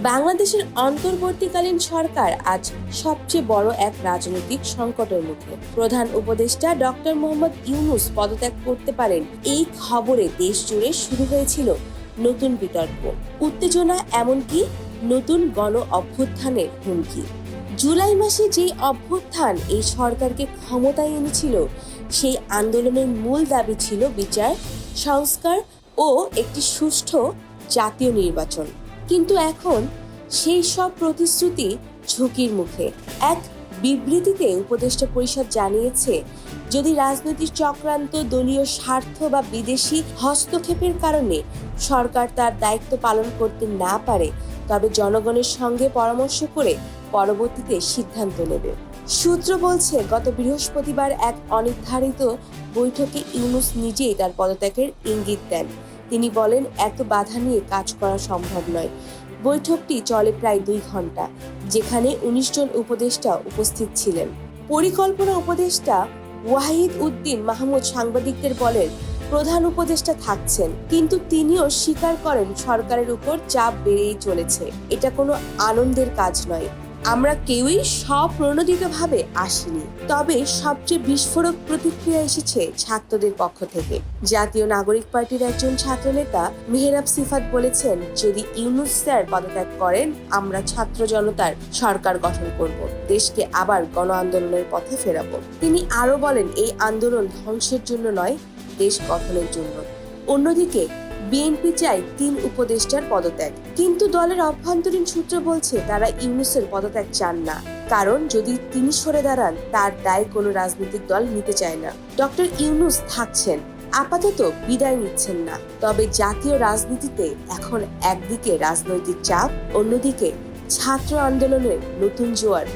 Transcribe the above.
বাংলাদেশের অন্তর্বর্তীকালীন সরকার আজ সবচেয়ে বড় এক রাজনৈতিক সংকটের মুখে। প্রধান উপদেষ্টা ডক্টর মোহাম্মদ ইউনুস পদত্যাগ করতে পারেন এই খবরে দেশ জুড়ে শুরু হয়েছিল নতুন বিতর্ক। উত্তেজনা এমনকি নতুন গণ অভ্যুত্থানের হুমকি। জুলাই মাসে যে অভ্যুত্থান এই সরকারকে ক্ষমতায় এনেছিল, সেই আন্দোলনের মূল দাবি ছিল বিচার, সংস্কার ও একটি সুষ্ঠু জাতীয় নির্বাচন। কিন্তু এখন সেই সব প্রতিশ্রুতি ঝুঁকির মুখে। এক বিবৃতিতে উপদেষ্টা পরিষদ জানিয়েছে, যদি রাজনৈতিক চক্রান্ত, দলীয় স্বার্থ বা বিদেশি হস্তক্ষেপের কারণে সরকার তার দায়িত্ব পালন করতে না পারে, তবে জনগণের সঙ্গে পরামর্শ করে পরবর্তীতে সিদ্ধান্ত নেবে। সূত্র বলছে, গত বৃহস্পতিবার এক অনির্ধারিত বৈঠকে ইউনুস নিজেই তার পদত্যাগের ইঙ্গিত দেন। তিনি বলেন, এত বাধা নিয়ে কাজ করা সম্ভব নয়। বৈঠকটি চলে প্রায় দুই ঘণ্টা যেখানে উনিশ জন উপদেষ্টা উপস্থিত ছিলেন। পরিকল্পনা উপদেষ্টা ওয়াহিদ উদ্দিন মাহমুদ সাংবাদিকদের বলেন, প্রধান উপদেষ্টা থাকছেন, কিন্তু তিনিও স্বীকার করেন সরকারের উপর চাপ বেড়েই চলেছে। এটা কোনো আনন্দের কাজ নয়। আমরা কেউই স্বপ্রণোদিতভাবে আসিনি। তবে সবচেয়ে বিস্ফোরক প্রতিক্রিয়া এসেছে ছাত্রদের পক্ষ থেকে। জাতীয় নাগরিক পার্টির একজন ছাত্রনেতা মেহরাব সিফাত বলেছেন, যদি ইউনুস স্যার পদত্যাগ করেন, আমরা ছাত্র জনতার সরকার গঠন করব। দেশকে আবার গণ আন্দোলনের পথে ফেরাবো। তিনি আরও বলেন, এই আন্দোলন ধ্বংসের জন্য নয়, দেশ গঠনের জন্য। অন্যদিকে বিএনপি চায় তিন উপদেষ্টার পদত্যাগ। কিন্তু দলের অভ্যন্তরীণ সূত্র বলছে, তারা ইউনুসের পদত্যাগ চান না। কারণ, যদি তিনি সরে দাঁড়ান, তার দায় কোনো রাজনৈতিক দল নিতে চায় না। ডক্টর ইউনুস থাকছেন। আপাতত বিদায় নিচ্ছেন না। তবে জাতীয় রাজনীতিতে এখন একদিকে রাজনৈতিক চাপ, অন্যদিকে ছাত্র আন্দোলনের নতুন জোয়ার।